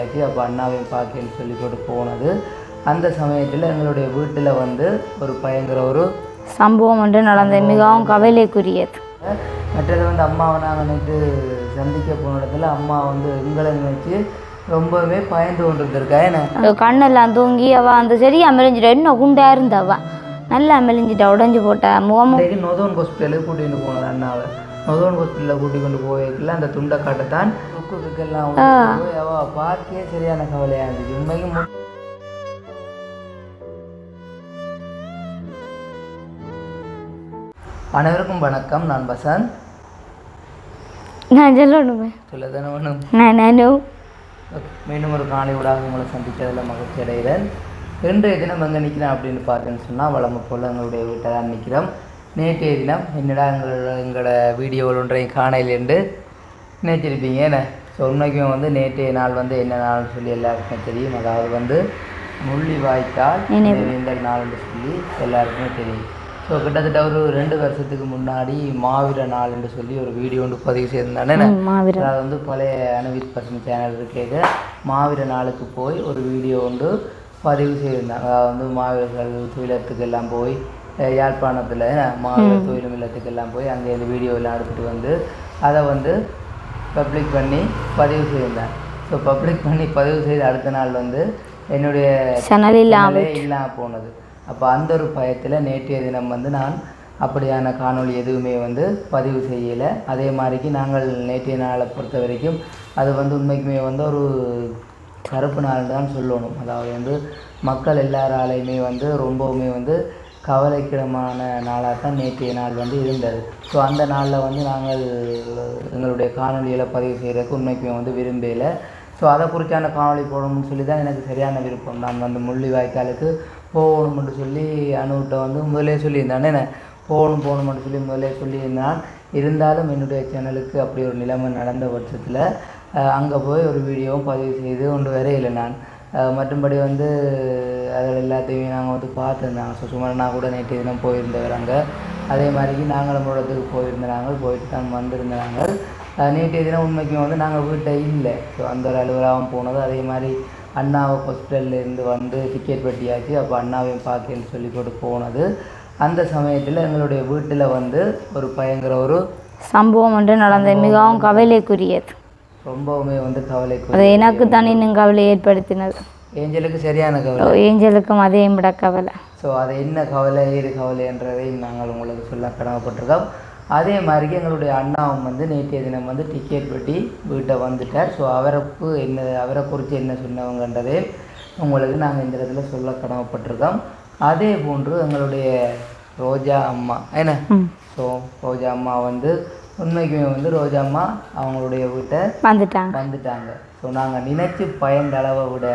ஆச்சு அப்போ அண்ணாவையும் பார்க்கன்னு சொல்லி போட்டு போனது. அந்த சமயத்தில் எங்களுடைய வீட்டில் வந்து ஒரு பயங்கர ஒரு சம்பவம் ஒன்று நடந்தது. மிகவும் கவலைக்குரியது. மற்றது வந்து அம்மாவை நாங்கள் நேற்று சந்திக்க போன இடத்துல அம்மா வந்து எங்களை நினைச்சு ரொம்பவே பயந்து கொண்டு இருந்திருக்கா ஏன்னா கண்ணெல்லாம் தூங்கி அவ அந்த சரியா மெலிஞ்சிட்டா இன்னும் குண்டா இருந்தவ நல்லா மெலிஞ்சிட்டா உடைஞ்சு போட்டா முகமும். நொதோன் ஹாஸ்பிட்டலுக்கு கூட்டிகிட்டு போனது அண்ணாவை. நொதோன் ஹாஸ்பிட்டலில் கூட்டி கொண்டு போயிருக்கல அந்த துண்டை காட்டத்தான் அவ பார்க்கவே சரியான கவலையாக இருந்துச்சு. உண்மைக்கு மு- அனைவருக்கும் வணக்கம். நான் பசந்த் நான் சொல்லணுமே சொல்ல தானே வேணும் நான். நானும். மீண்டும் ஒரு காலை ஊடாக உங்களை சந்தித்ததில் மகிழ்ச்சி அடைகிறேன். இன்றைய தினம் எங்கே நிற்கிறேன் அப்படின்னு பார்த்தேன்னு சொன்னால் வளமை போல் எங்களுடைய வீட்டை தான் நிற்கிறோம் நேற்றைய தினம் என்னடா எங்களோட எங்களோட வீடியோவில் ஒன்றையும் காணையிலேருந்து நினைச்சிருப்பீங்க என்ன? ஸோ உண்மைக்குமே வந்து நேற்றைய நாள் வந்து என்ன நாள்னு சொல்லி எல்லாருக்குமே தெரியும். அதாவது வந்து முள்ளி வாய்க்கால் நினைவேந்தல் நாள்னு சொல்லி எல்லாருக்குமே தெரியும். ஸோ கிட்டத்தட்ட ஒரு ரெண்டு வருஷத்துக்கு முன்னாடி மாவீர நாள் என்று சொல்லி ஒரு வீடியோ ஒன்று பதிவு செய்திருந்தானே? அதாவது வந்து பழைய அனுவித் பசங்க சேனல் இருக்கையில் மாவீர நாளுக்கு போய் ஒரு வீடியோ வந்து பதிவு செய்திருந்தாங்க. அதாவது வந்து மாவீரர்கள் துயிலத்துக்கு எல்லாம் போய் யாழ்ப்பாணத்தில் மாவீர துயிலும் இல்லத்துக்கு எல்லாம் போய் அங்கே இந்த வீடியோ எல்லாம் எடுத்துகிட்டு வந்து அதை வந்து பப்ளிக் பண்ணி பதிவு செய்திருந்தேன் ஸோ பப்ளிக் பண்ணி பதிவு செய்த அடுத்த நாள் வந்து என்னுடைய சனல் இல்லாம சேனலே இல்லாமல் போனது. அப்போ அந்த ஒரு பயத்தில் நேற்றைய தினம் வந்து நான் அப்படியான காணொளி எதுவுமே வந்து பதிவு செய்யலை. அதே மாதிரிக்கு நாங்கள் நேற்றைய நாளை பொறுத்த வரைக்கும் அது வந்து உண்மைக்குமே வந்து ஒரு கருப்பு நாள் தான் சொல்லணும். அதாவது வந்து மக்கள் எல்லாராலையுமே வந்து ரொம்பவுமே வந்து கவலைக்கிடமான நாளாக தான் நேற்றைய நாள் வந்து இருந்தது. ஸோ அந்த நாளில் வந்து நாங்கள் எங்களுடைய காணொலிகளை பதிவு செய்கிறதுக்கு உண்மைக்குமே வந்து விரும்பலை. ஸோ அதை குறித்தான காணொளி போடணும்னு சொல்லி தான் எனக்கு சரியான விருப்பம். நான் அந்த முள்ளி வாய்க்காலுக்கு போகணும்னு சொல்லி அணுகிட்ட வந்து முதலே சொல்லியிருந்தானே. என்ன? போகணும் போகணும்னு சொல்லி முதலே சொல்லியிருந்தான். இருந்தாலும் என்னுடைய சேனலுக்கு அப்படி ஒரு நிலைமை நடந்த பட்சத்தில் அங்கே போய் ஒரு வீடியோவும் பதிவு செய்து கொண்டு இல்லை நான். மற்றும்படி வந்து அதில் எல்லாத்தையுமே நாங்கள் வந்து பார்த்துருந்தாங்க. ஸோ சுமரனா கூட நேற்று தினம் போயிருந்தவர் அங்கே. அதே மாதிரி நாங்களும் இடத்துக்கு போயிருந்தாங்க போயிட்டு தான் வந்திருந்தாங்க அஹ் நேற்றைய தினம் உண்மைக்கும் வந்து நாங்கள் வீட்டை இல்லை. ஸோ அந்த ஒரு அலுவலகம் போனது அதே மாதிரி அண்ணாவை ஹாஸ்பிட்டல்ல இருந்து வந்து டிக்கெட் வெட்டியாச்சு. அப்போ அண்ணாவையும் பார்க்கன்னு சொல்லி போட்டு போனது. அந்த சமயத்தில் எங்களுடைய வீட்டில் வந்து ஒரு பயங்கர ஒரு சம்பவம் ஒன்று நடந்தது. மிகவும் கவலைக்குரியது. ரொம்பவுமே வந்து கவலைக்கு அது எனக்கு தான் இன்னும் கவலை ஏற்படுத்தினது. ஏஞ்சலுக்கு சரியான கவலை. ஏஞ்சலுக்கும் அதே விட கவலை. ஸோ அது என்ன கவலை ஏது கவலைன்றதை நாங்கள் உங்களுக்கு சொல்ல கடமைப்பட்டிருக்கோம். அதே மாதிரி எங்களுடைய அண்ணாவும் வந்து நேற்றைய தினம் வந்து டிக்கெட் வெட்டி வீட்டை வந்துட்டார். ஸோ அவருக்கு என்ன அவரை குறித்து என்ன சொன்னவங்கன்றதே உங்களுக்கு நாங்கள் இந்த இடத்துல சொல்ல கடமைப்பட்டிருக்கோம். அதே போன்று எங்களுடைய ரோஜா அம்மா என்ன? ஸோ ரோஜா அம்மா வந்து உண்மைக்குமே வந்து ரோஜா அம்மா அவங்களுடைய வீட்டை வந்துட்டாங்க. வந்துட்டாங்க. ஸோ நாங்கள் நினைச்சு பயந்த அளவை விட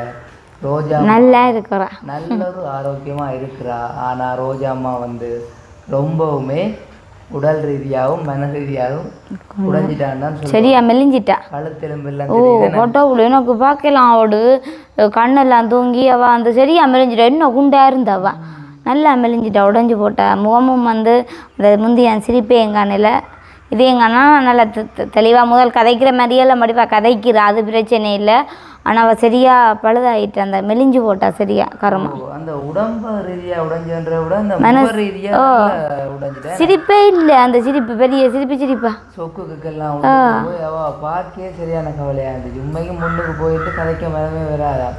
ரோஜா நல்லா இருக்கிறா. நல்ல ஒரு ஆரோக்கியமா இருக்கிறா. ஆனா ரோஜா அம்மா வந்து ரொம்பவுமே உடல் ரீதியாகவும் மன ரீதியாகவும் உடைஞ்சிட்டான்னு சரியா மெலிஞ்சிட்டா? கழுத்தெலும்பெல்லாம் ஓ ஃபோட்டோவில் எனக்கு பார்க்கலாம் அவடு கண்ணெல்லாம் தூங்கி அவ அந்த சரியா மெலிஞ்சிட்டா? இன்னும் குண்டா இருந்தவ நல்லா மெலிஞ்சிட்டா உடைஞ்சு போட்டா. முகமும் வந்து அந்த முந்தைய சிரிப்பே எங்கானில் இது எங்கன்னா நல்லா தெளிவாக முதல் கதைக்கிற மாதிரியெல்லாம் மடிப்பா கதைக்கிறா அது பிரச்சனை இல்லை. ஆனால் அவள் சரியா பழுதாயிட்டு அந்த மெலிஞ்சு போட்டா சரியா கரமா. அந்த உடம்பு ரீதியா உடைஞ்சன்ற விட அந்த முக ரீதியா நல்லா உடைஞ்சிட்டேன் சிரிப்பே இல்லை அந்த சிரிப்பு பெரிய சிரிப்பு சிரிப்பா. சொக்குக்கெல்லாம் பார்க்கவே சரியான கவலையா இருந்துச்சு. உண்மைக்கு முன்னுக்கு போயிட்டு கதைக்க மரமே வராதா?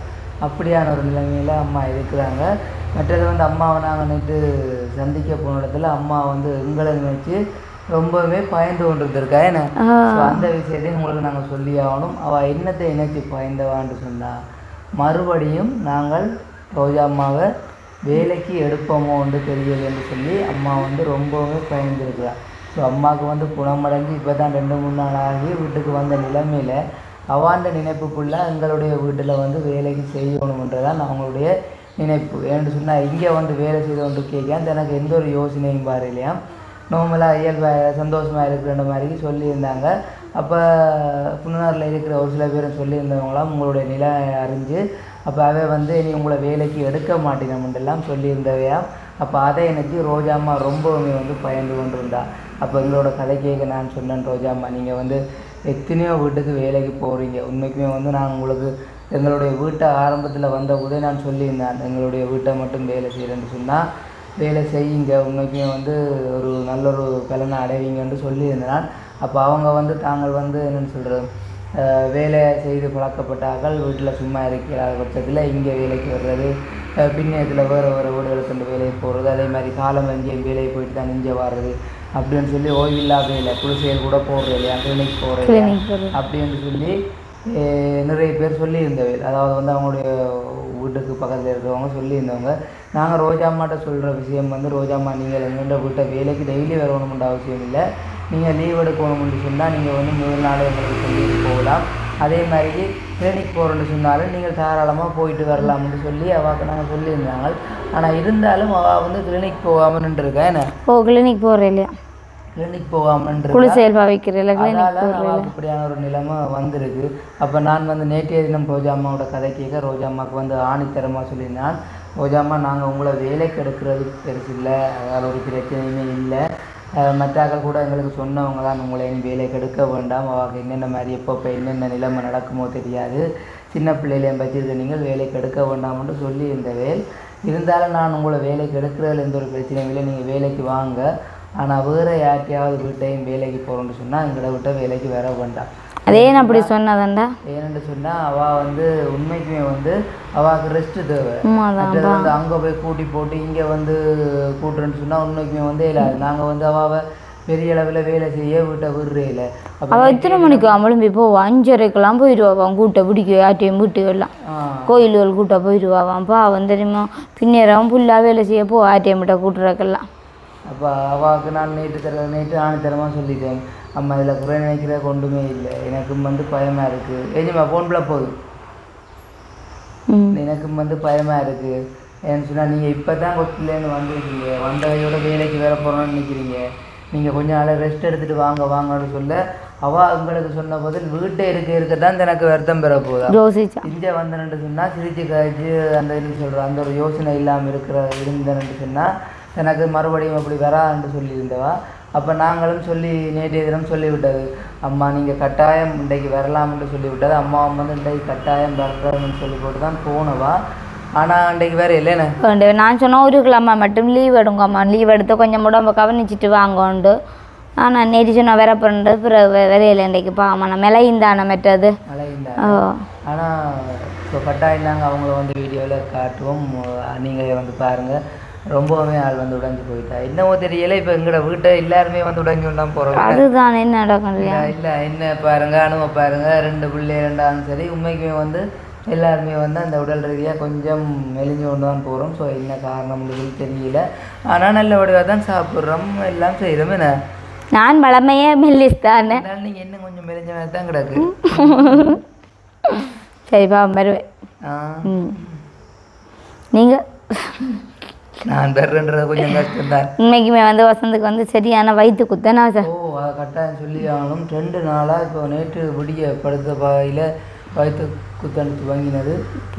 அப்படியான ஒரு நிலைமையில அம்மா இருக்கிறாங்க. மற்றது வந்து அம்மாவை நாங்கள் நேற்று சந்திக்க போன இடத்துல அம்மா வந்து எங்களை நினைச்சு ரொம்பவே பயந்து கொண்டு இருந்திருக்கா ஏன்னா So, அந்த விஷயத்தையும் உங்களுக்கு நாங்கள் சொல்லி ஆகணும் அவள் என்னத்தை நினைச்சு பயந்தவான்னு சொன்னா மறுபடியும் நாங்கள் ரோஜா அம்மாவை வேலைக்கு எடுப்போமோன்னு தெரியலைன்னு சொல்லி அம்மா வந்து ரொம்பவே பயந்துருக்குறா. ஸோ அம்மாவுக்கு வந்து குணமடைஞ்சு இப்போ தான் ரெண்டு மூணு நாள் ஆகி வீட்டுக்கு வந்த நிலைமையில் அவாண்ட நினைப்புக்குள்ள எங்களுடைய வீட்டில் வந்து வேலைக்கு செய்யணுன்றதான் அவங்களுடைய நினைப்பு. ஏன்னு சொன்னால் இங்கே வந்து வேலை செய்து கொண்டு கேட்க எனக்கு எந்த ஒரு யோசனையும் பாரு இல்லையா நார்மலாக இயல்பாக சந்தோஷமாக இருக்கிற மாதிரி சொல்லியிருந்தாங்க. அப்போ புன்னூரில் இருக்கிற ஒரு சில பேரும் சொல்லியிருந்தவங்களாம் உங்களுடைய நிலை அறிஞ்சு அப்போ அவை வந்து நீ உங்களை வேலைக்கு எடுக்க மாட்டேங்கமெல்லாம் சொல்லியிருந்தவையா? அப்போ அதை எனக்கு ரோஜாம்மா ரொம்பவுமே வந்து பயந்து கொண்டிருந்தா. அப்போ எங்களோட கதை கேட்க நான் சொன்னேன் ரோஜாம்மா நீங்கள் வந்து எத்தனையோ வீட்டுக்கு வேலைக்கு போகிறீங்க உண்மைக்குமே வந்து நான் உங்களுக்கு எங்களுடைய வீட்டை ஆரம்பத்தில் வந்த கூட நான் சொல்லியிருந்தேன். எங்களுடைய வீட்டை மட்டும் வேலை செய்கிறேன்னு சொன்னால் வேலை செய்யுங்க உண்மைக்குமே வந்து ஒரு நல்ல ஒரு பலனை அடைவீங்கன்னு சொல்லியிருந்தேன் அப்போ அவங்க வந்து தாங்கள் வந்து என்னென்னு சொல்கிறது வேலை செய்து பழக்கப்பட்டார்கள் வீட்டில் சும்மா இருக்கிற பட்சத்தில் இங்கே வேலைக்கு வர்றது அஹ் பின்னியத்தில் வேறு வேறு வீடுகளுக்கு கொண்டு வேலைக்கு போகிறது அதே மாதிரி காலம் எங்கேயும் வேலைக்கு போயிட்டு தான் இங்கே வர்றது அப்படின்னு சொல்லி ஓய்வில்லா வேலை குடிசையில் கூட போடுறது இல்லையா கிளினிக் போகிறது அப்படின்னு சொல்லி நிறைய பேர் சொல்லியிருந்தவர் அதாவது வந்து அவங்களுடைய வீட்டுக்கு பக்கத்தில் இருக்கிறவங்க சொல்லியிருந்தவங்க நாங்கள் ரோஜாம்மாட்ட சொல்கிற விஷயம் வந்து ரோஜாம்மா நீங்கள் எங்கள்கிட்ட வீட்டை வேலைக்கு டெய்லி வரணுமென்ற அவசியம் இல்லை. நீங்கள் லீவ் எடுக்கணும்னு சொன்னால் நீங்கள் வந்து முதல் நாள் எங்களுக்கு சொல்லிட்டு போகலாம். அதே மாதிரி கிளினிக் போகிறோன்னு சொன்னாலும் நீங்கள் தாராளமாக போயிட்டு வரலாம்னு சொல்லி அவாக்கு நாங்கள் சொல்லியிருந்தாங்க. ஆனால் இருந்தாலும் அவள் வந்து கிளினிக் போகாமல் நின்றுருக்கேன் என்ன? ஓ கிளினிக் போகிறேன் இல்லையா? கிளினிக் போகாமல் குழு செயல்பா வைக்கிறேன் கிளினிக் அதனால இப்படியான ஒரு நிலைமை வந்திருக்கு. அப்போ நான் வந்து நேற்றைய தினம் ரோஜா அம்மாவோட கதை கேட்க ரோஜா அம்மாவுக்கு வந்து ஆணித்தரமாக சொல்லியிருந்தான். ரோஜா அம்மா நாங்கள் உங்களை வேலைக்கு எடுக்கிறது பெருசு இல்லை அதால் ஒரு பிரச்சனையுமே இல்லை. மற்றாக்கள் கூட எங்களுக்கு சொன்னவங்க தான் உங்களை இனி வேலைக்கு எடுக்க வேண்டாம். அவளுக்கு என்னென்ன மாதிரி எப்பப்போ என்னென்ன நிலைமை நடக்குமோ தெரியாது. சின்ன பிள்ளையிலையும் வச்சிருக்க நீங்கள் வேலைக்கு எடுக்க வேண்டாம்னு சொல்லி இருந்தவேல் இருந்தாலும் நான் உங்களை வேலைக்கு எடுக்கிறதுல எந்த ஒரு பிரச்சனையும் இல்லை. நீங்கள் வேலைக்கு வாங்க. ஆனால் வேறு யார்கிட்டயாவது வீட்டையும் வேலைக்கு போகிறோம்னு சொன்னால் எங்களை விட்ட வேலைக்கு வர வேண்டாம் அதே அப்படி சொன்னதாண்டா ஏன்னு சொன்னால் அவள் வந்து உண்மைக்குமே வந்து அவளுக்கு ரெஸ்ட்டு தேவை. மற்றது வந்து அங்கே போய் கூட்டி போட்டு இங்கே வந்து கூட்டுறேன்னு சொன்னால் உண்மைக்குமே வந்து இல்லை. நாங்கள் வந்து அவாவை பெரிய அளவில் வேலை செய்ய வீட்டை விடுறே இல்லை. அவள் எத்தனை மணிக்கு அமலும்பி போவா அஞ்சரைக்கெல்லாம் போயிடுவான் கூட்ட பிடிக்க யார்ட்டையும் வீட்டு எல்லாம். கோயில்கள் கூட்ட போயிடுவான் பாவம் தெரியுமா? பின்னேரம் ஃபுல்லாக வேலை செய்ய போ ஆர்டிஎம் கிட்ட கூட்டுறக்கெல்லாம் அப்போ அவாவுக்கு நான் நேற்று தர நேற்று ஆணித்தரமாக சொல்லிட்டேன். அம்மா இதில் குறை நினைக்கிற கொண்டுமே இல்லை. எனக்கும் வந்து பயமாக இருக்குது ஏஜிம்மா ஃபோன் பிள்ளை போகுது எனக்கும் வந்து பயமாக இருக்குது ஏன்னு சொன்னால் நீங்கள் இப்போ தான் கொச்சிலேருந்து வந்திருக்கீங்க. வந்தவையோட வேலைக்கு வேற போகிறோன்னு நினைக்கிறீங்க. நீங்கள் கொஞ்ச நாள் ரெஸ்ட் எடுத்துகிட்டு வாங்க வாங்கன்னு சொல்ல அவள் உங்களுக்கு சொன்ன பதில் வீட்டை இருக்க இருக்க தான் எனக்கு வருத்தம் பெற போதா? யோசிச்சா. இங்கே வந்தேன்னு சொன்னால் சிரிச்சு காய்ச்சி அந்த என்ன சொல்கிற அந்த ஒரு யோசனை இல்லாமல் இருக்கிற இருந்தேன்னு சொன்னால் எனக்கு மறுபடியும் அப்படி வரான்னு சொல்லியிருந்தவா. அப்போ நாங்களும் சொல்லி நேற்றைய தினம் சொல்லிவிட்டது. அம்மா நீங்கள் கட்டாயம் இன்றைக்கு வரலாம்னு சொல்லிவிட்டது. அம்மாவும் வந்து இன்றைக்கு கட்டாயம் வர்றதுன்னு சொல்லி போட்டு தான் போனவா. ஆனால் இன்றைக்கு வேற இல்லைண்ணே நான் சொன்னேன் ஒரு கிழமை மட்டும் லீவ் எடுங்கம்மா. லீவ் எடுத்து கொஞ்சம் உடம்ப கவனிச்சிட்டு வாங்கோண்டு. ஆனால் நேற்று சொன்ன வேற பண்ணுறது பிறகு வே- வரையில இன்றைக்கு. பாமா நான் மிளையுந்தானே மெட்டது மழை இந்த ஓ ஆனால் இப்போ கட்டாயம் நாங்கள் அவங்கள வந்து வீடியோவில் காட்டுவோம். நீங்கள் வந்து பாருங்கள் ரொம்பவுமே ஆள் வந்து உடைஞ்சு போயிட்டா. என்னவோ தெரியல இப்போ எங்களோட வீட்டை எல்லாருமே வந்து உடைஞ்சு தான் போகிறோம் அதுதான் என்ன நடக்கும் இல்லை என்ன பாருங்க அனுபவ பாருங்க. ரெண்டு பிள்ளை ரெண்டாலும் சரி உண்மைக்குமே வந்து எல்லாருமே வந்து அந்த உடல் ரீதியாக கொஞ்சம் மெலிஞ்சு கொண்டு தான் போகிறோம் ஸோ என்ன காரணம்னு தெரியல. ஆனால் நல்ல வடிவாக தான் சாப்பிட்றோம். எல்லாம் செய்கிறோம் என்ன? நான் வளமையே மெல்லிஸ் தானே. நீங்கள் இன்னும் கொஞ்சம் மெலிஞ்ச மாதிரி தான் கிடக்கு. சரிப்பா வருவேன். நீங்கள் நான் பெறன்றது கொஞ்சம் கஷ்டம்தான் உண்மைக்குமே வந்து வசந்துக்கு வந்து சரியான வயிற்று குத்தனா சார். ஓ அதை கட்டாயம் சொல்லி ஆகணும் ரெண்டு நாளாக இப்போ நேற்று விடிய படுத்த பாயில் வயிற்று குத்தடிச்சு வாங்கினது.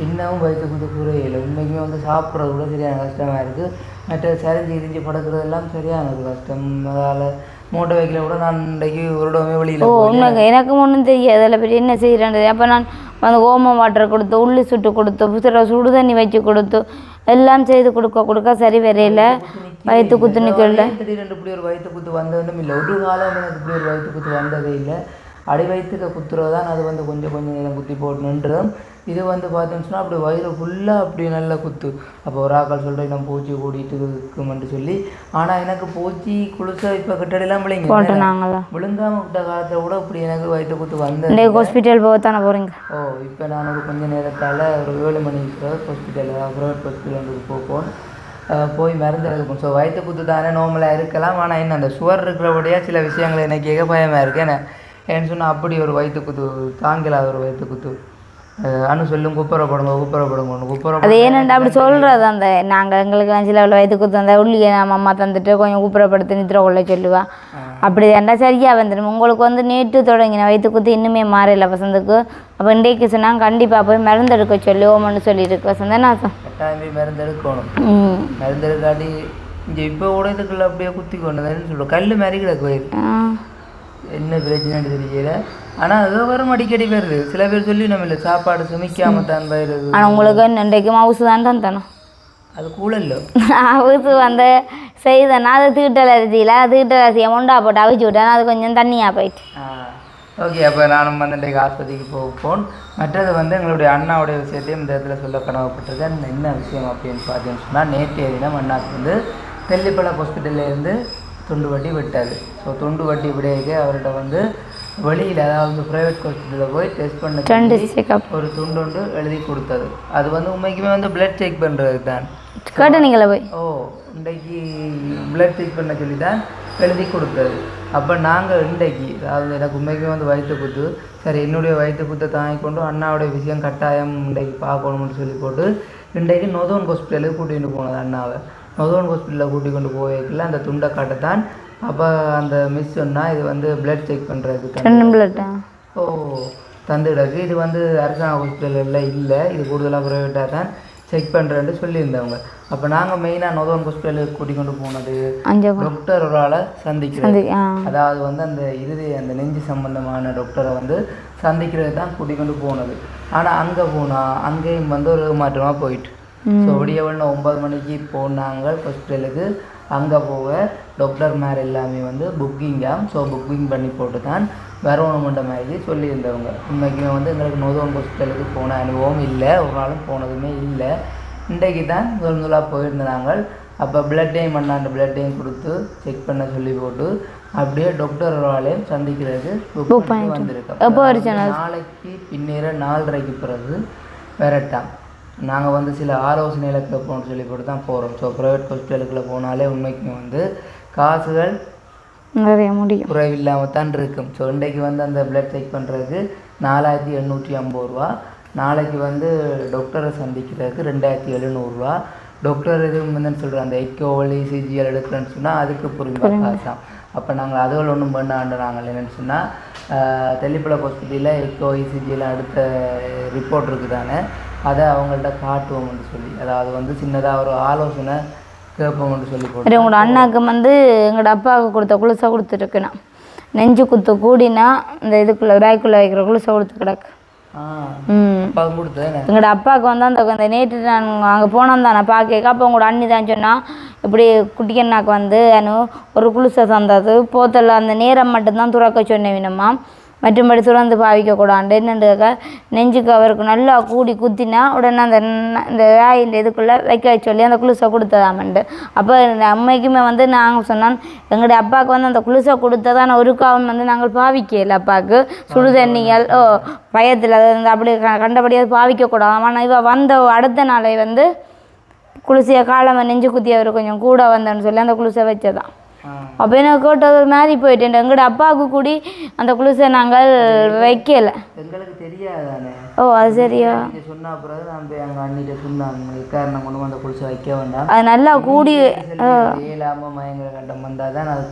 இன்னமும் வயிற்று குத்து குறையில. உண்மைக்குமே வந்து சாப்பிட்றது கூட சரியான கஷ்டமாக இருக்குது மற்ற சரிஞ்சு இரிஞ்சு படுக்கிறதெல்லாம் சரியானது கஷ்டம். அதால் மூட்டை வைக்கல கூட நான் இன்றைக்கு ஒரு இடமே வெளியில் ஓ உண்மைக்கு எனக்கு ஒன்றும் தெரியாது. அதில் பற்றி என்ன செய்கிறேன்றது அப்போ நான் வந்து ஓமம் வாட்டர் கொடுத்து உள்ளி சுட்டு கொடுத்து சுடு தண்ணி வச்சு கொடுத்து எல்லாம் செய்து கொடுக்க கொடுக்க சரி வரையில. வயிற்று குத்து நிற்கல திடீரென்று இப்படி ஒரு வயிற்று குத்து வந்ததும் இல்லை. ஒரு காலம் எனக்கு இப்படி ஒரு வயிற்று குத்து வந்ததே இல்லை. அடி வயிற்றுக்க குத்துறது தான் அது வந்து கொஞ்சம் கொஞ்சம் நேரம் குத்தி போட்டு நின்றும். இது வந்து பார்த்தோம்னு சொன்னால் அப்படி வயிறு ஃபுல்லாக அப்படி நல்ல குத்து. அப்போ ஒரு ஆக்கள் சொல்கிறேன் நம்ம பூச்சி கூடிட்டு இருக்குமென்று சொல்லி. ஆனால் எனக்கு பூச்சி குளிச இப்போ கிட்டடிலாம் நாங்களா விழுங்காம விட்ட காலத்தில் கூட இப்படி எனக்கு வயிற்று குத்து இன்றைக்கு ஹாஸ்பிட்டல் போக தானே போகிறீங்க ஓ இப்போ நான் ஒரு கொஞ்ச நேரத்தால் ஒரு ஏழு மணிக்கு ஹாஸ்பிட்டல் ப்ரைவேட் ஹாஸ்பிட்டல் போப்போம் அஹ் போய் மருந்து எடுக்கும் ஸோ வயிற்று குத்து தானே நார்மலாக இருக்கலாம். ஆனால் என்ன அந்த சுவர் இருக்கிறபடியா சில விஷயங்கள் எனக்கு கேட்க பயமாக இருக்கு. என்ன? ஏன்னு சொன்னால் அப்படி ஒரு வயிற்று குத்து தாங்கலாத ஒரு வயிற்று குத்து. அனு சொல்லும் குப்புறப்படுங்க குப்புறப்படுங்க ஒன்று குப்புற அது ஏனண்டா அப்படி சொல்கிறது அந்த நாங்கள் எங்களுக்கு அஞ்சு லெவலில் வயிற்று குத்து வந்தால் உள்ளியை நம்ம அம்மா தந்துட்டு கொஞ்சம் குப்புறப்படுத்தி நித்திர கொள்ள சொல்லுவா. அப்படி ஏன்டா சரியா வந்துடும். உங்களுக்கு வந்து நேற்று தொடங்கின வயிற்று குத்து இன்னுமே மாறல வசந்துக்கு. அப்போ இன்றைக்கு சொன்னாங்க கண்டிப்பாக போய் மருந்து எடுக்க சொல்லி ஓமன்னு சொல்லியிருக்கு வசந்த. நான் கட்டாயம் போய் மருந்து எடுக்கணும். ம். மருந்து எடுக்காட்டி இங்கே இப்போ கூட இதுக்குள்ள அப்படியே குத்தி கொண்டு சொல்லுவோம். கல் மாதிரி கிடக்கு என்ன பிரச்சனைன்னு தெரியல. ஆனால் விவரம் அடிக்கடி வருது. சில பேர் சொல்லி நம்ம இல்லை சாப்பாடு சுமிக்காம தான் வருது. ஆனால் உங்களுக்கு இன்றைக்கு மவுசு தான் தான் தரணும் அது கூழல்லோ அவிச்சு வந்து செய்தேன்னா அது தீட்டல் அரிசியில் தீட்டல் அரிசியை முண்டா போட்டு அவிச்சு விட்டேன். அது கொஞ்சம் தண்ணியாக போயிட்டு. ஓகே அப்போ நானும் வந்து இன்றைக்கு ஆஸ்பத்திரிக்கு போக போன் மற்றது வந்து எங்களுடைய அண்ணாவுடைய விஷயத்தையும் இந்த இடத்துல சொல்ல கடமைப்பட்டிருக்கேன் என்ன விஷயம் அப்படின்னு பார்த்தீங்கன்னு சொன்னால் நேற்றைய தினம் அண்ணாக்கு வந்து தெல்லிப்பள ஹாஸ்பிட்டல்ல இருந்து துண்டு வட்டி விட்டாரு. ஸோ துண்டு வட்டி விடையக்கு அவர்கிட்ட வந்து வெளியில் அதாவது ப்ரைவேட் ஹாஸ்பிட்டலில் போய் டெஸ்ட் பண்ண ரெண்டு செக்கப் ஒரு துண்டு எழுதி கொடுத்தது. அது வந்து உண்மைக்குமே வந்து பிளட் செக் பண்ணுறது தான் போய். ஓ இன்றைக்கு பிளட் செக் பண்ண சொல்லி தான் எழுதி கொடுத்தது. அப்போ நாங்கள் இன்றைக்கு அதாவது எனக்கு உண்மைக்குமே வந்து வயிற்று குத்து. சரி என்னுடைய வயிற்று குத்தை தாங்கி கொண்டு அண்ணாவுடைய விஷயம் கட்டாயம் இன்றைக்கு பார்க்கணும்னு சொல்லி போட்டு இன்றைக்கு நொதோன் ஹாஸ்பிட்டலுக்கு கூட்டிகிட்டு போனது அண்ணாவை. நொதோன் ஹாஸ்பிட்டலில் கூட்டி கொண்டு போயிருக்கல அந்த துண்டை காட்டத்தான் அப்போ அந்த மிஸ் சொன்னால் இது வந்து பிளட் செக் பண்ணுறதுக்கு ஓ தந்துடுறது இது வந்து அரசாங்க ஹாஸ்பிட்டலில் இல்லை. இது கூடுதலாக ப்ரைவேட்டாக தான் செக் பண்ணுறேன்னு சொல்லியிருந்தவங்க. அப்போ நாங்கள் மெயினாக நோதோன் ஹாஸ்பிட்டலுக்கு கூட்டி கொண்டு போனது டாக்டர் ஒரு ஆளை ஆ. அதாவது வந்து அந்த இறுதி அந்த நெஞ்சு சம்பந்தமான டாக்டரை வந்து சந்திக்கிறது தான் கூட்டி கொண்டு போனது. ஆனால் அங்கே போனால் அங்கேயும் வந்து ஒரு மாற்றமாக போயிட்டு. ஸோ விடியவன ஒன்பது மணிக்கு போனாங்க ஹாஸ்பிட்டலுக்கு அங்கே போக டாக்டர் மேர் எல்லாமே வந்து புக்கிங்காம் ஸோ புக்கிங் பண்ணி போட்டு தான் வரணுமென்ற மாதிரி சொல்லியிருந்தவங்க. உண்மைக்குமே வந்து எங்களுக்கு நோதோன் ஹாஸ்பிட்டலுக்கு போன அனுபவம் இல்லை. ஒரு நாளும் போனதுமே இல்லை. இன்றைக்கு தான் முதல் முதலாக போயிருந்தாங்க அப்போ பிளட்டையும் அண்ணாண்ட பிளட்டையும் கொடுத்து செக் பண்ண சொல்லி போட்டு அப்படியே டாக்டர் ஆளையும் சந்திக்கிறதுக்கு புக் பண்ணி வந்திருக்கோம். நாளைக்கு பின்னேற நாலரைக்கு பிறகு விரட்டாம். நாங்கள் வந்து சில ஆலோசனைகளை கேட்போம்னு சொல்லி போட்டு தான் போகிறோம் ஸோ ப்ரைவேட் ஹாஸ்பிட்டலுக்குள்ளே போனாலே உண்மைக்கு வந்து காசுகள் நிறைய முடியும். குறைவில்லாமல் தான் இருக்கும். ஸோ இன்றைக்கு வந்து அந்த பிளட் செக் பண்ணுறதுக்கு நாலாயிரத்தி எண்ணூற்றி ஐம்பது ரூபா. நாளைக்கு வந்து டாக்டரை சந்திக்கிறதுக்கு ரெண்டாயிரத்தி எழுநூறுரூவா டாக்டர் எதுவும் வந்து சொல்கிற அந்த எக்கோவல் இசிஜிஎல் எடுக்கிறேன்னு சொன்னால் அதுக்கு புரிஞ்சு காசாம். அப்போ நாங்கள் அதுகள் ஒன்றும் பண்ண ஆண்டு நாங்கள் என்னென்னு சொன்னால் தெல்லிப்பள ஹாஸ்பிட்டலில் எக்கோ இசிஜிஎல்லாம் எடுத்த ரிப்போர்ட் இருக்குது தானே அதை அவங்கள்ட்ட காட்டுவோம்னு சொல்லி. அதாவது வந்து சின்னதாக ஒரு ஆலோசனை கேட்போம்னு சொல்லி போட்டு உங்களோட அண்ணாக்கு வந்து எங்களோட அப்பாவுக்கு கொடுத்த குளிசை கொடுத்துருக்குண்ணா. நெஞ்சு குத்து கூடினா இந்த இதுக்குள்ளே பேக்குள்ளே வைக்கிற குளிசை கொடுத்து கிடக்கு. எங்களோட அப்பாவுக்கு வந்து அந்த அந்த நேற்று நான் அங்கே போனோம் தான் பார்க்க அப்போ உங்களோட அண்ணி தான் சொன்னா இப்படி குட்டிக்கண்ணாக்கு வந்து ஒரு குளிசை தந்தது போத்தல அந்த நேரம் மட்டும்தான் துறக்க சொன்னவினம்மா மற்றும்படி துறந்து பாவிக்கக்கூடாது. என்னண்டுக்க நெஞ்சுக்கு அவருக்கு நல்லா கூடி குத்தினா உடனே அந்த இந்த வாயின் இதுக்குள்ளே வைக்க சொல்லி அந்த குளிசை கொடுத்ததாமண்டு. அப்போ இந்த அம்மைக்குமே வந்து நாங்கள் சொன்னோம் எங்களுடைய அப்பாவுக்கு வந்து அந்த குளிசை கொடுத்ததான் ஒரு காவம் வந்து நாங்கள் பாவிக்கல அப்பாவுக்கு. சுடு தண்ணிகள் ஓ பயத்தில் அது வந்து அப்படி கண்டபடியாக பாவிக்கக்கூடாது. ஆனால் இவ வந்த அடுத்த நாளை வந்து குளிசையை காலமை நெஞ்சு குத்தி அவர் கொஞ்சம் கூட வந்தேன்னு சொல்லி அந்த குளிசை வச்சதான். அப்போ எனக்கு கேட்டது? ஒரு மாதிரி போயிட்டேன் எங்களோட அப்பாவுக்கு கூடி அந்த குளிசை நாங்கள் வைக்கல. எங்களுக்கு தெரியாதானே? ஓ அது சரியா? சொன்ன பிறகு நான் போய் அங்கே அண்ணிட்ட சொன்னாங்க காரணம் கொண்டு வந்து குளிச்சு வைக்க வேண்டாம். அது நல்லா கூடி இயலாம மயங்கர கண்டம் வந்தால் தான் அது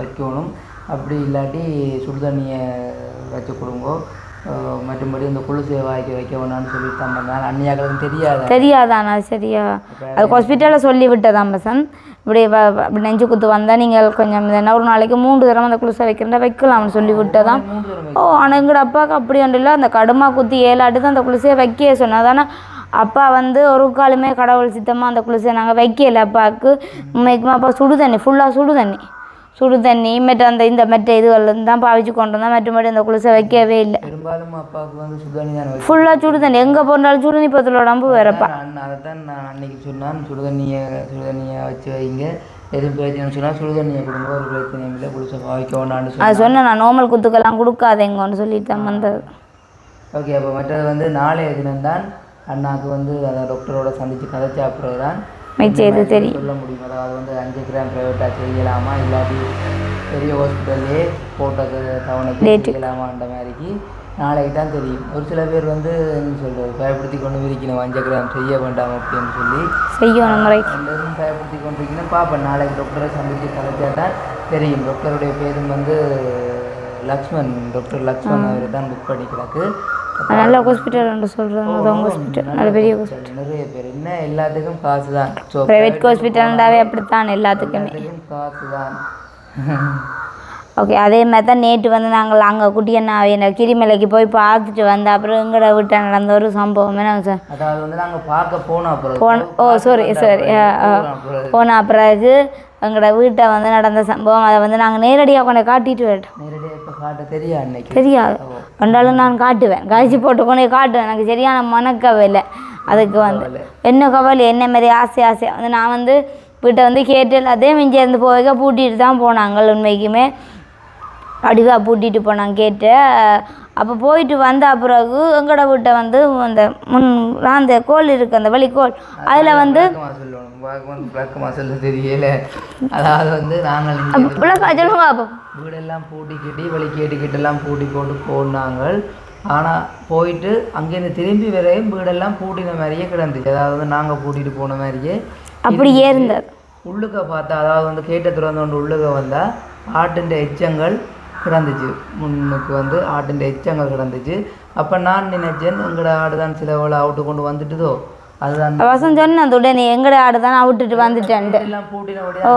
வைக்கணும். அப்படி இல்லாட்டி சுடு தண்ணியை வச்சு கொடுங்கோ. மற்றும்படி இந்த குளிசை வாய்க்க வைக்க வேண்டாம்னு சொல்லிட்டு பண்ணாங்க அண்ணியாக்களுக்கு தெரியாத? தெரியாதாண்ணா சரியா. அது ஹாஸ்பிட்டலில் சொல்லி விட்டதாம் பசன் இப்படி இப்படி நெஞ்சு குத்து வந்தால் நீங்கள் கொஞ்சம் இந்த ஒரு நாளைக்கு மூன்று தடவை அந்த குளிசை வைக்கிறதா வைக்கலாம்னு சொல்லி தடவை ஓ ஆனால் எங்களோட அப்பாவுக்கு அப்படி ஒன்றும் இல்லை. அந்த கடுமா குத்தி ஏழாட்டு தான் அந்த குளிசையை வைக்க சொன்னது ஆனால் அப்பா வந்து ஒரு காலுமே கடவுள் சித்தமாக அந்த குளிசையை நாங்கள் வைக்கல அப்பாவுக்கு உண்மைக்குமே அப்பா சுடு தண்ணி ஃபுல்லாக சுடு தண்ணி. சுடு தண்ணி மற்ற அந்த இந்த மற்ற இதுகள் தான் பாவிச்சு கொண்டு வந்தோம். மற்றபடி அந்த குளிசை வைக்கவே இல்லை. பெரும்பாலும் அப்பாவுக்கு வந்து சுடு தண்ணி தான் ஃபுல்லாக சுடு தண்ணி எங்கே போனாலும் சுடு தண்ணி பத்தில் உடம்பு வேறப்பா. அதை தான் நான் அன்னைக்கு சொன்னான் சுடு தண்ணியை சுடு தண்ணியை வச்சு வைங்க. எதுவும் பிரச்சனை சொன்னால் சுடு தண்ணியை கொடுங்க. ஒரு பிரச்சனையும் இல்லை. குளிச்ச வைக்க வேண்டாம்னு அது சொன்னேன் நான் நார்மல் குத்துக்கெல்லாம் கொடுக்காதேங்கன்னு சொல்லிட்டு தான் வந்தது. ஓகே அப்போ மற்றது வந்து நாளைய தினம்தான் அண்ணாக்கு வந்து அந்த டாக்டரோட சந்தித்து கதைச்சா அப்புறம் தான் மிச்சம் தெரியும் சொல்ல முடியும். அதாவது வந்து அஞ்சு கிராம் ப்ரைவேட்டாக செய்யலாமா? இல்லாட்டி பெரிய ஹாஸ்பிட்டல்லே போட்டது தவணைக்கு செய்யலாமான்ற மாதிரிக்கு நாளைக்கு தான் தெரியும். ஒரு சில பேர் வந்து என்ன சொல்கிறது பயப்படுத்தி கொண்டு விரிக்கணும். அஞ்சு கிராம் செய்ய வேண்டாம் அப்படின்னு சொல்லி. செய்யணும் பயப்படுத்தி கொண்டிருக்கணும். பார்ப்பேன் நாளைக்கு டாக்டரை சந்தித்து கலைச்சா தான் தெரியும். டாக்டருடைய பேரும் வந்து லக்ஷ்மண் டாக்டர் லக்ஷ்மண் அவர் தான் புக் பண்ணிக்கிறாக்கு நல்ல ஹாஸ்பிட்டல் ஒன்று சொல்கிறாங்க அது ஹாஸ்பிட்டல் நல்ல பெரிய ஹாஸ்பிட்டல் நிறைய பேர். என்ன? எல்லாத்துக்கும் காசு தான் ஸோ ப்ரைவேட் ஹாஸ்பிட்டல்ண்டாவே அப்படித்தான் எல்லாத்துக்கும். காசு தான் ஓகே அதே மாதிரி தான் நேற்று வந்து நாங்கள் அங்கே குட்டியண்ணா என்ன கிரிமலைக்கு போய் பார்த்துட்டு வந்த அப்புறம் எங்கட வீட்டில் நடந்த ஒரு சம்பவம். என்ன சார் அதாவது வந்து நாங்க பார்க்க போனோம் அப்புறம் போன ஓ சாரி சாரி போன பிறகு எங்களோட வீட்டை வந்து நடந்த சம்பவம். அதை வந்து நாங்கள் நேரடியாக கொண்டு காட்டிட்டு வரட்டோம். நேரடியாக இப்போ காட்ட தெரியா அன்னைக்கு. தெரியாது. ரெண்டாலும் நான் காட்டுவேன். காய்ச்சி போட்டு கொண்டு காட்டுவேன். எனக்கு சரியான மனக்கவலை. அதுக்கு வந்து என்ன கவலை என்ன மாதிரி ஆசை ஆசை. வந்து நான் வந்து வீட்டை வந்து கேட்டு எல்லாத்தையும் இருந்து போக பூட்டிட்டு தான் போனாங்க. உண்மைக்குமே அடிவா பூட்டிட்டு போனாங்க கேட்டு அப்போ போயிட்டு வந்த பிறகு எங்களோட வீட்டை வந்து அந்த முன் அந்த கோல் இருக்குது அந்த வழிக்கோல் அதில் வந்து தெரியல. அதாவது வந்து நாங்கள் வீடெல்லாம் பூட்டி கட்டி வழி கேட்டு கிட்டெல்லாம் பூட்டி போட்டு போனாங்க ஆனால் போயிட்டு அங்கேருந்து திரும்பி வரையும் வீடெல்லாம் பூட்டின மாதிரியே கிடந்துச்சு அதாவது நாங்கள் பூட்டிட்டு போன மாதிரியே அப்படியே இருந்தது உள்ளுக்க பார்த்தா அதாவது வந்து கேட்ட திறந்து கொண்டு உள்ளுக்க வந்தால் ஆட்டுன்ற எச்சங்கள் கிடந்துச்சு. முன்னுக்கு வந்து ஆட்டுன்ற எச்சங்கள் கிடந்துச்சு. அப்போ நான் நினைச்சேன் எங்களோட ஆடு தான் சில வேளை அவுட்டு கொண்டு வந்துட்டுதோ? அதுதான் வசம் சொன்னது உடனே எங்கட ஆடு தான் விட்டுட்டு வந்துட்டேன்ட்டு. எல்லாம் பூட்டின ஸோ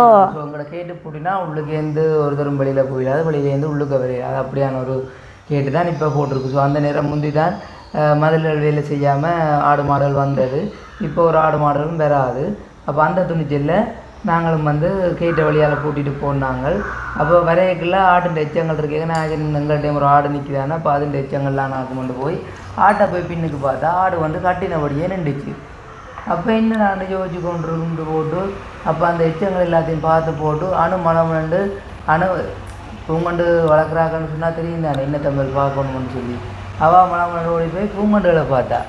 உங்களை கேட்டு பூட்டினா உள்ளுக்கேந்து ஒரு தரம் வெளியில் போயிடாது வெளியிலேருந்து உள்ளுக்க வரையாது அது அப்படியான ஒரு கேட்டு தான் இப்போ போட்டிருக்கு. ஸோ அந்த நேரம் முந்தி தான் மதில்கள் வேலை செய்யாமல் ஆடு மாடல் வந்தது. இப்போ ஒரு ஆடு மாடலும் வராது. அப்போ அந்த துணிச்சலில் நாங்களும் வந்து கேட்ட வழியால் பூட்டிட்டு போனாங்க அப்போ வரையக்குள்ள ஆட்டு எச்சங்கள் இருக்கு. நான் எங்கள்கிட்ட ஒரு ஆடு நிற்கிறானா அப்போ அதுண்ட எச்சங்கள்லாம் நான் கொண்டு போய் ஆட்டை போய் பின்னுக்கு பார்த்தா ஆடு வந்து கட்டினபடியே நின்றுச்சு. அப்போ என்ன நான் யோசிச்சு கொண்டு கொண்டு போட்டு அப்போ அந்த எச்சங்கள் எல்லாத்தையும் பார்த்து போட்டு அணு மனம் வந்து அணு பூங்கண்டு வளர்க்குறாங்கன்னு சொன்னால் தெரியும் தானே என்ன தமிழ் பார்க்கணும்னு சொல்லி. அவள் மனம் ஓடி போய் பூங்கண்டுகளை பார்த்தா.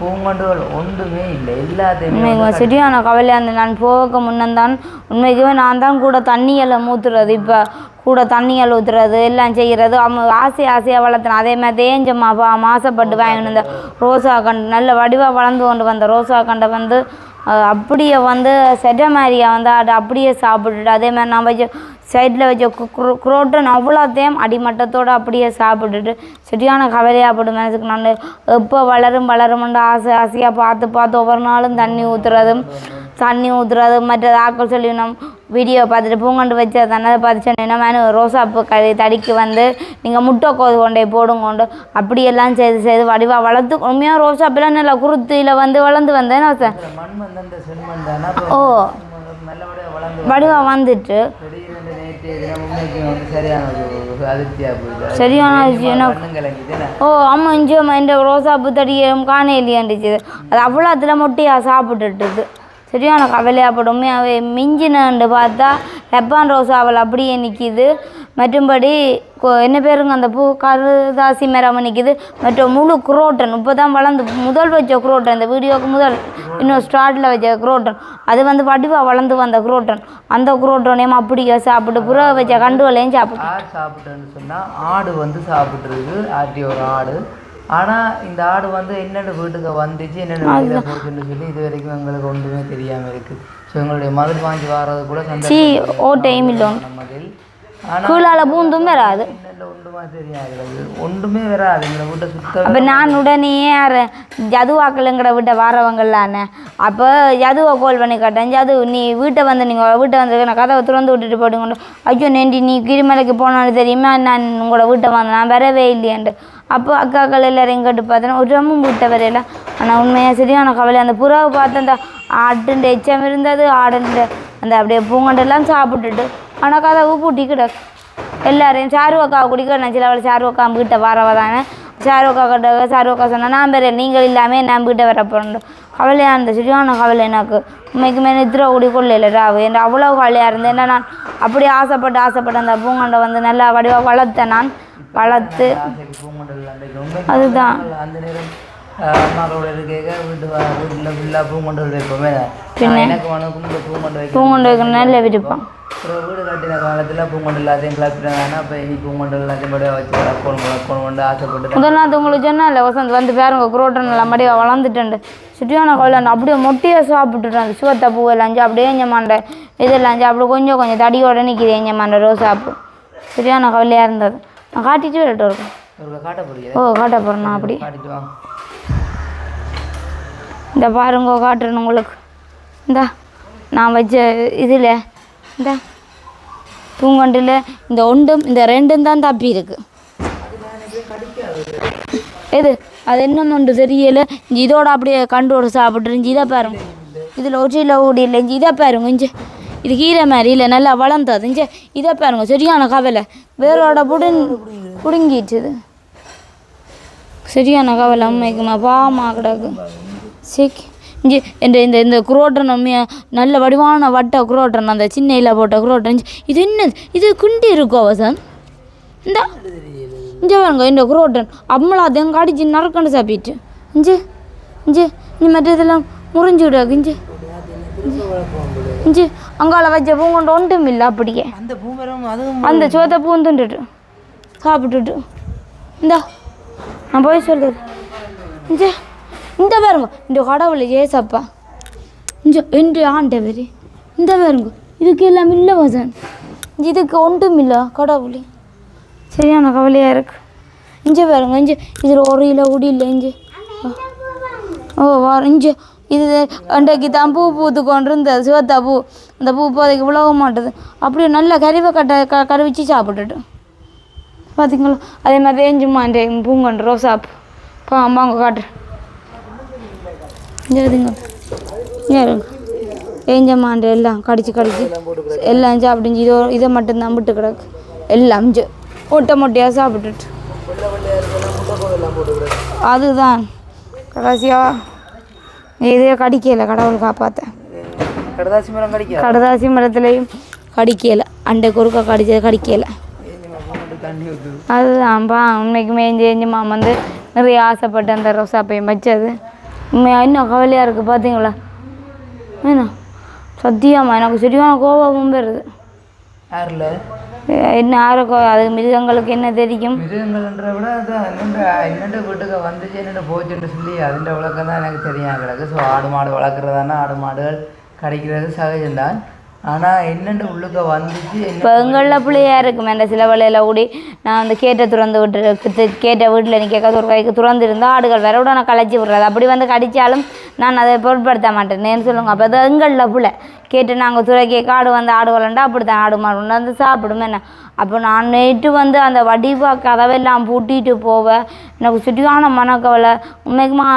பூங்கண்டுகள் ஒன்றுமே இல்லை. எல்லாத்தையுமே சரியான கவலையாக இருந்தது நான் போக முன்னந்தான் உண்மைக்குமே நான் தான் கூட தண்ணியெல்லாம் ஊற்றுறது இப்போ கூட தண்ணியல் ஊற்றுறது எல்லாம் செய்கிறது. அவங்க ஆசை ஆசையாக வளர்த்தேன். அதே மாதிரி தேஞ்சம்மா மாசப்பட்டு வாங்கிட்டு வந்த ரோசா கண்டு நல்ல வடிவாக வளர்ந்து கொண்டு வந்த ரோசா கண்டை வந்து அப்படியே வந்து செட்ட வந்து அதை அப்படியே சாப்பிட்டுட்டு அதே மாதிரி நான் வச்ச சைடில் வச்ச குரோ குரோட்டன் அவ்வளோத்தையும் அடிமட்டத்தோடு அப்படியே சாப்பிட்டுட்டு சரியான கவலையாக போட்டு மனசுக்கு. நான் எப்போ வளரும் வளரும்னு ஆசை ஆசையாக பார்த்து பார்த்து ஒவ்வொரு நாளும் தண்ணி ஊற்றுறதும் தண்ணி ஊற்றுறதும் மற்ற ஆக்கள் சொல்லி நம்ம வீடியோ பார்த்துட்டு பூங்கண்டு வச்ச தண்ணதை பார்த்து சொன்னீங்கன்னா மேனு ரோசாப்பூ கறி தடிக்கு வந்து நீங்கள் முட்டை கோது கொண்டே போடுங்க கொண்டு அப்படியெல்லாம் செய்து செய்து வடிவாக வளர்த்து உண்மையாக ரோசாப்பெல்லாம் நல்லா குருத்தியில் வந்து வளர்ந்து வந்தேன். ஓ. வடிவாக வந்துட்டு. சரியான ஓ ஆமாம் இஞ்சி இந்த ரோசாப்பூ தடியும் காணையிலியாண்டுச்சு அது அவ்வளோ அதில் மொட்டையாக சாப்பிட்டுட்டுது. சரியான கவலையாகப்படும் உண்மையாகவே மிஞ்சினு பார்த்தா லெப்பான் அவள் அப்படியே நிற்கிது மற்றும்படி என்ன பேருங்க அந்த பூ? கருதாசி மரம் நிற்கிது மற்றும் முழு குரோட்டன் இப்போ தான் வளர்ந்து முதல் வச்ச குரோட்டன் இந்த வீடியோவுக்கு முதல் இன்னும் ஸ்டார்டில் வச்ச குரோட்டன். அது வந்து வடிவாக வளர்ந்து வந்த குரோட்டன். அந்த குரோட்டனையும் அப்படியே சாப்பிட்டு புற வச்ச கண்டுகளையும் சாப்பிட்டு. சாப்பிட்டுன்னு சொன்னால் ஆடு வந்து சாப்பிட்ருக்கு ஆட்டி ஒரு ஆடு. ஆனால் இந்த ஆடு வந்து என்னென்ன வீட்டுக்கு வந்துச்சு என்னென்ன வெளியில் போச்சுன்னு சொல்லி இது வரைக்கும் எங்களுக்கு ஒன்றுமே தெரியாமல் இருக்குது ஸோ எங்களுடைய மதில் வாங்கி வர்றது கூட சீ சந்தர்ப்பம் ஓ டைம் இல்லை. மதில் கீழால பூந்தும் வராது. ஒன்றுமா வராது. எங்களை வீட்டை சுத்த அப்போ நான் உடனே யார் ஜதுவாக்கலுங்கிற வீட்டை வாரவங்களானே அப்போ ஜதுவை கால் பண்ணி கேட்டேன். ஜது நீ வீட்டை வந்து நீங்கள் வீட்டை வந்து நான் கதவை திறந்து விட்டுட்டு போடுங்க ஐயோ நேண்டி நீ கிரிமலைக்கு போனாலும் தெரியுமா? நான் உங்களோட வீட்டை வந்தேன் நான் வரவே இல்லையாண்டு அப்போ அக்காக்கள் எல்லாரையும் எங்கிட்டு பார்த்தோன்னா ஒரு ரம்மும் வீட்டை வரையில. ஆனால் உண்மையாக சரியான கவலை. அந்த புறாவை பார்த்து அந்த ஆட்டுண்ட எச்சம் இருந்தது. ஆடுண்ட அந்த அப்படியே பூங்கண்டெல்லாம் சாப்பிட்டுட்டு ஆனால் கதவு பூட்டி கிடக்கு. எல்லாரையும் சாருவக்கா குடிக்க நான் சில அவள் சாருவக்கா வீட்டை வரவ தானே. சாருவக்கா கிட்ட சாருவக்கா சொன்னால் நான் பெரிய நீங்கள் இல்லாமல் நம்பிக்கிட்ட வீட்டை வர போகிறேன் கவலையாக இருந்த சரியான கவலை எனக்கு. உண்மைக்குமே நித்திர குடி கொள்ளையில் ராவு. என்று அவ்வளோ கவலையாக இருந்தேன். ஏன்னா நான் அப்படி ஆசைப்பட்டு ஆசைப்பட்டு அந்த பூங்கண்டை வந்து நல்லா வடிவாக வளர்த்தேன் நான். வளர்த்து. அதுதான். அந்த நேரம் பூங்கொண்டு வைக்க நல்ல விருப்பம் அப்புறம் வீடு கட்டின காலத்தில் பூங்கொண்டல் எல்லாத்தையும் கிளப்பிட்டாங்கன்னா அப்போ இனி பூங்கொண்டல் எல்லாத்தையும் படியாக வச்சு வளர்க்கணும் வளர்க்கணும் கொண்டு ஆசைப்பட்டு முதல் நாள் உங்களுக்கு சொன்னால வசந்த் வந்து பாருங்க குரோட்டன் எல்லாம் மடியா வளர்ந்துட்டு சுட்டியான கோயில் அப்படியே மொட்டையாக சாப்பிட்டுட்டேன். சிவத்த பூ எல்லாம் அப்படியே எஞ்சமாண்ட இதெல்லாம் அப்படி கொஞ்சம் கொஞ்சம் தடியோட நிற்கிது எஞ்சமாண்ட ரோசாப்பூ சரியான கவலையாக இருந்தது நான் காட்டிட்டு வரட்டும் இருக்கும் ஒரு காட்ட போறீங்க ஓ காட்ட போகிறேன் நான் அப்படி. இந்த பாருங்க காட்டுறேன் உங்களுக்கு. இந்தா நான் வச்ச இதில் இந்த. பூங்கொண்டில் இந்த ஒன்றும் இந்த ரெண்டும் தான் தப்பி இருக்கு. எது? அது என்ன ஒன்று தெரியல. இதோட அப்படியே கண்டோட சாப்பிட்டுருந்துச்சி இதை பாருங்க. இதில் ஒற்றியில் ஓடி இல்லை. இஞ்சி இதை பாருங்க இஞ்சி. இது கீரை மாதிரி இல்லை நல்லா வளர்ந்தது. இஞ்சி இதை பாருங்க சரியான கவலை. வேரோட புடுங் புடுங்கிட்டுது. சரியான கவலை அம்மைக்குமா பாவமா கிடக்கு. சரி இங்கே இந்த இந்த இந்த குரோட்டன் அம்மையா நல்ல வடிவான வட்ட குரோட்டன் அந்த சின்ன இலை போட்ட குரோட்டன் இது என்னது? இது குண்டி இருக்கோ வசந்த் இந்த இங்கே பாருங்க இந்த குரோட்டன். அம்மளா அது எங்கே அடிச்சு நறுக்கண்டு சாப்பிட்டு. இஞ்சு இஞ்சு இந்த மற்ற இதெல்லாம் முறிஞ்சு விடாது இஞ்சு இஞ்சி அங்கால வச்ச பூங்கொண்டு ஒன்றும் இல்லை அப்படியே. அந்த பூமரம் அதுவும் அந்த சோத்தை பூந்துட்டுட்டு சாப்பிட்டுட்டு. இந்தா நான் போய் சொல்லுது இந்த இந்த பாருங்க. இந்த கடவுள் ஏசப்பா. இந்த என்று ஆண்டவர். இந்த பாருங்க. இதுக்கு எல்லாம் இல்லை வசன். இதுக்கு ஒன்றும் இல்லை கடவுள். சரியான கவலையாக இருக்கு. இஞ்சி பாருங்க இஞ்சி. இதில் ஒரு கிலோ குடி இல்லை இஞ்சி. ஓ வர இஞ்சி. இது அன்றைக்கு தான் பூ பூத்து கொண்டு சிவத்தா பூ. அந்த பூ இப்போதைக்கு விழவ மாட்டுது. அப்படியே நல்லா கறிவை கட்ட க கருவிச்சு சாப்பிட்டுட்டு. பார்த்தீங்களா அதே மாதிரி ஏஞ்சுமா அந்த பூங்கொண்டு ரோசாப்பு பா. அம்மாங்க காட்டுறேன் இங்கே இதுங்க எல்லாம் கடிச்சு கடிச்சு. எல்லாம் சாப்பிட்டு இதோ இதை மட்டும்தான் விட்டு கிடக்கு. எல்லாம் இஞ்சி ஒட்டை மொட்டையாக சாப்பிட்டுட்டு. அதுதான். கடைசியாக இதே கடிக்கல கடவுள் காப்பாற்ற கடதாசி மரம் கடதாசி மரத்துலேயும் கடிக்கல அண்டை குறுக்க கடிச்சது கடிக்கல. அதுதான்ப்பா உண்மைக்குமே எஞ்சி எஞ்சிமா வந்து நிறைய ஆசைப்பட்டு அந்த ரோசாப்பையும் வச்சது. உண்மையாக இன்னும் கவலையாக இருக்குது பார்த்தீங்களா என்ன? சத்தியமா எனக்கு சரியான கோபமும் வருது. யாரில்? என்ன ஆரோக்கியம் அது மிருகங்களுக்கு என்ன தெரியும்? மிருகங்கள்ன்ற விட அதான் என்னென்ன என்னென்ன வீட்டுக்கு வந்துச்சு என்னென்ன போச்சுன்னு சொல்லி அதிൻ്റെ விளக்கம் தான் எனக்கு தெரியும் கிடக்கு ஸோ ஆடு மாடு வளர்க்குறதானா ஆடு மாடுகள் கிடைக்கிறது சகஜம்தான். ஆனால் என்னென்ன உள்ளுக்க வந்துச்சு இப்போ எங்களில் பிள்ளையாக இருக்கும் என்ற சில வேலையில் கூடி நான் வந்து கேட்டை திறந்து விட்டு கேட்ட வீட்டில் நிற்க ஒரு கைக்கு திறந்து இருந்தால் ஆடுகள் வேற விட நான் களைச்சி விட்றது. அப்படி வந்து கடித்தாலும் நான் அதை பொருட்படுத்த மாட்டேன். ஏன்னு சொல்லுங்க. அப்போ அது எங்களில் பிள்ளை. கேட்டு நாங்கள் துறைக்கே காடு வந்து ஆடு வளண்டா அப்படி தான் ஆடு மாடு கொண்டு வந்து சாப்பிடும் என்ன? அப்போ நான் நேற்று வந்து அந்த வடிவா கதவெல்லாம் பூட்டிட்டு போவேன் எனக்கு சுட்டியான மனக்கவலை. உண்மைக்குமா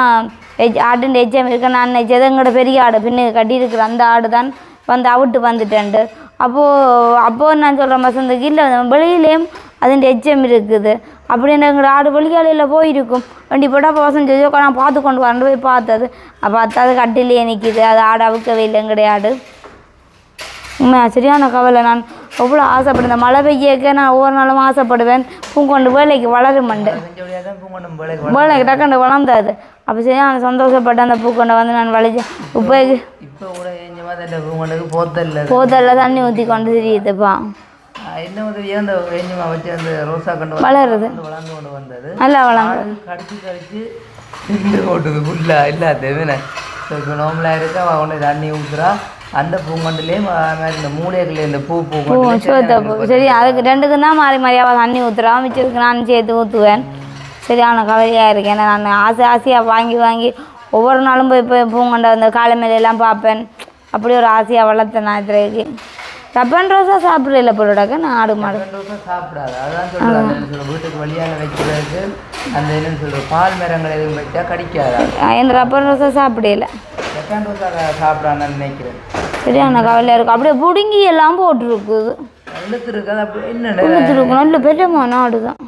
எஜ் ஆட்டுன்னு எச்சம் இருக்க. நான் நினைச்சது எங்களோட பெரிய ஆடு பின்னுக்கு கட்டியிருக்கிற அந்த ஆடு தான் வந்து அவுட்டு வந்துட்டேன்ட்டு. அப்போது அப்போது நான் சொல்கிறேன் வசந்துக்கு இல்லை வெளியிலேயும் அதுன்ற எச்சம் இருக்குது. அப்படின்னு எங்கள் ஆடு வெளியாலையில் போயிருக்கும். வண்டி போட்டால் அப்போ செஞ்சோ நான் பார்த்து கொண்டு வரண்டு போய் பார்த்தது. அப்போ பார்த்தா அது கட்டிலே நிற்கிது அது ஆடு அவுக்கவே இல்லைங்கடைய ஆடு சரியான கவலை. நான் எவ்வளோ ஆசைப்படுறேன் இந்த மழை பெய்யக்க நான் ஒவ்வொரு நாளும் ஆசைப்படுவேன். பூங்கொண்டு வேலைக்கு வளரும் மண்டு. வேலைக்கு டக்குண்டு வளர்ந்தது. அப்போ சரியான சந்தோஷப்பட்டு அந்த பூக்கொண்டை வந்து நான் வளைச்சேன் இப்போ போத்தல்ல தண்ணி ஊற்றி கொண்டு தெரியுதுப்பா. என்ன உதவியாக அந்த ஏஞ்சமா வச்சு அந்த ரோசா கண்டு வளருது. நல்லா வளர்ந்து கடிச்சு கடிச்சு திண்டு ஓட்டுது ஃபுல்லாக இல்லாத ஸோ இப்போ நார்மலாக இருக்கு? தண்ணி ஊற்றுறா அந்த பூங்கொண்டுலேயும் இந்த மூலைகளில் இந்த பூ பூ சரி அதுக்கு ரெண்டுக்கும் தான் மாறி மாறியாக தண்ணி ஊற்றுறா மிச்சத்துக்கு நான் சேர்த்து ஊற்றுவேன் சரியான கவலையாக இருக்கு. ஏன்னா நான் ஆசை ஆசையாக வாங்கி வாங்கி ஒவ்வொரு நாளும் போய் போய் பூங்கொண்ட அந்த காலை மேலையெல்லாம் பார்ப்பேன். அப்படி ஒரு ஆசையாக வளர்த்தேன் நான் இதுக்கு ரப்பன் ரோஸாக சாப்பிடல போட்டுடாக்க நான் ஆடு மாடு. சாப்பிடாது. அதான் சொல்கிறேன் வீட்டுக்கு வழியால் வைக்கிறதுக்கு அந்த என்னன்னு சொல்கிற பால் மரங்கள் எதுவும் வச்சா கடிக்காதா? இந்த ரப்பன் ரோஸாக சாப்பிடல. செகண்ட் ரோசா சாப்பிடான்னு நினைக்கிறேன். சரியான கவலையாக இருக்கும் அப்படியே பிடுங்கி எல்லாம் போட்டுருக்குது இழுத்து இருக்காது அப்படி என்ன தான்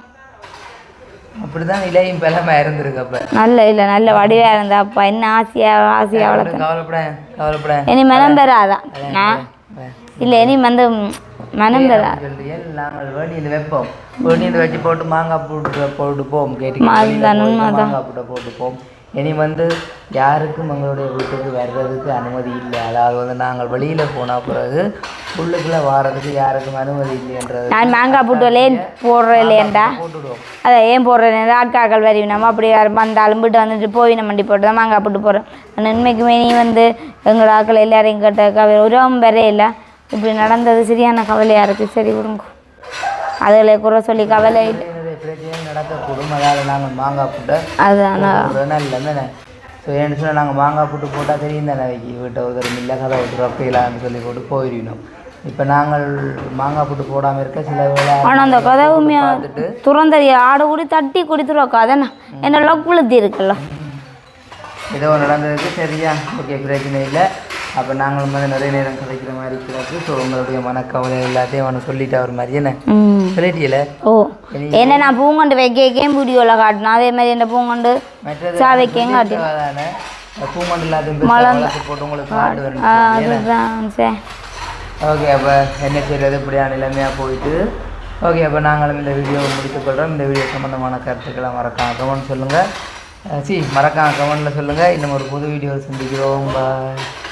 அப்படிதான் இலையும் பலமா இருந்திருக்கு அப்ப. நல்ல இல்லை நல்ல வடிவாக இருந்தா அப்பா என்ன ஆசையாக ஆசையாக கவலைப்பட கவலைப்பட இனி மனம் பெறாதான் இல்லை இனி வந்து ம், மனம் பெறா சொல்றீங்க நாங்கள் வேணியில் வைப்போம். வேணியில் வச்சு போட்டு மாங்காய் போட்டு போட்டு போவோம் அதுதான் கேட்டு உண்மைதான். மாங்காய் போட்டு போட்டு போவோம் இனி வந்து யாருக்கும் எங்களுடைய வீட்டுக்கு வர்றதுக்கு அனுமதி இல்லை. அதாவது வந்து நாங்கள் வெளியில் போன பிறகு உள்ளுக்குள்ளே வாரதுக்கு யாருக்கும் அனுமதி இல்லைன்றது நான் மாங்காய் போட்டு ஏன் போடுறேன் இல்லையண்டா போட்டுடுவோம். அதை ஏன் போடுறேன் ஆட்காக்கள் வரி நம்ம அப்படி யாரும் வந்தாலும் வீட்டு வந்துட்டு போய் நம்ம மண்டி போட்டு தான் மாங்காய் போட்டு போடுறோம். ஆனால் உண்மைக்குமே நீ வந்து எங்களோட ஆக்கள் எல்லாரையும் கேட்ட கவலை உறவும் வேற இல்லை இப்படி நடந்தது சரியான கவலையாக இருக்குது சரி விடுங்க. அதுகளை குறை சொல்லி கவலை நடக்கக்கூடும் அதாவது நாங்கள் மாங்காய் போட்டு அதுதான் நல்ல ஸோ ஏன்னு சொன்னால் நாங்கள் மாங்காய் போட்டு போட்டால் தெரியும் தானே வீட்டை ஒருத்தர் இல்லை கதை ஒருத்தர் அப்பையிலான்னு சொல்லி போட்டு போயிடணும். இப்போ நாங்கள் மாங்காய் போட்டு போடாமல் இருக்க சில வேளை ஆனால் அந்த கதவுமே துறந்தறி ஆடு கூடி தட்டி குடித்துருவாக்கா அதானே? என்ன லொக் விழுத்தி இருக்குல்ல. ஏதோ நடந்ததுக்கு சரியா? ஓகே பிரச்சனை இல்லை. அப்போ நாங்களும் வந்து நிறைய நேரம் கதைக்கிற மாதிரி கிடக்கு ஸோ உங்களுடைய மனக்கவலை எல்லாத்தையும் அவனை சொல்லிட்டு அவர் மாதிரி என்ன? சொல்லிட்டீல? ஓ என்ன நான் பூங்கொண்டு வைக்க வீடியோவில் காட்டினேன் அதே மாதிரி என்ன பூங்கொண்டு மற்றது சாவைக்கேங்க காட்டி தானே பூமண்டு எல்லாத்தையும் பெருசா வளர்த்து போட்டு உங்களுக்கு காட்டு வரணும் சரி ஓகே அப்போ என்ன செய்கிறது இப்படியான நிலைமையாக போயிட்டு. ஓகே அப்போ நாங்களும் இந்த வீடியோவை முடித்துக்கொள்கிறோம் இந்த வீடியோ சம்மந்தமான கருத்துக்களை மறக்காம கமெண்ட் சொல்லுங்கள் சி மறக்காம கமெண்ட்டில் சொல்லுங்கள் இன்னும் ஒரு புது வீடியோவில் சந்திக்கிறோம். பாய்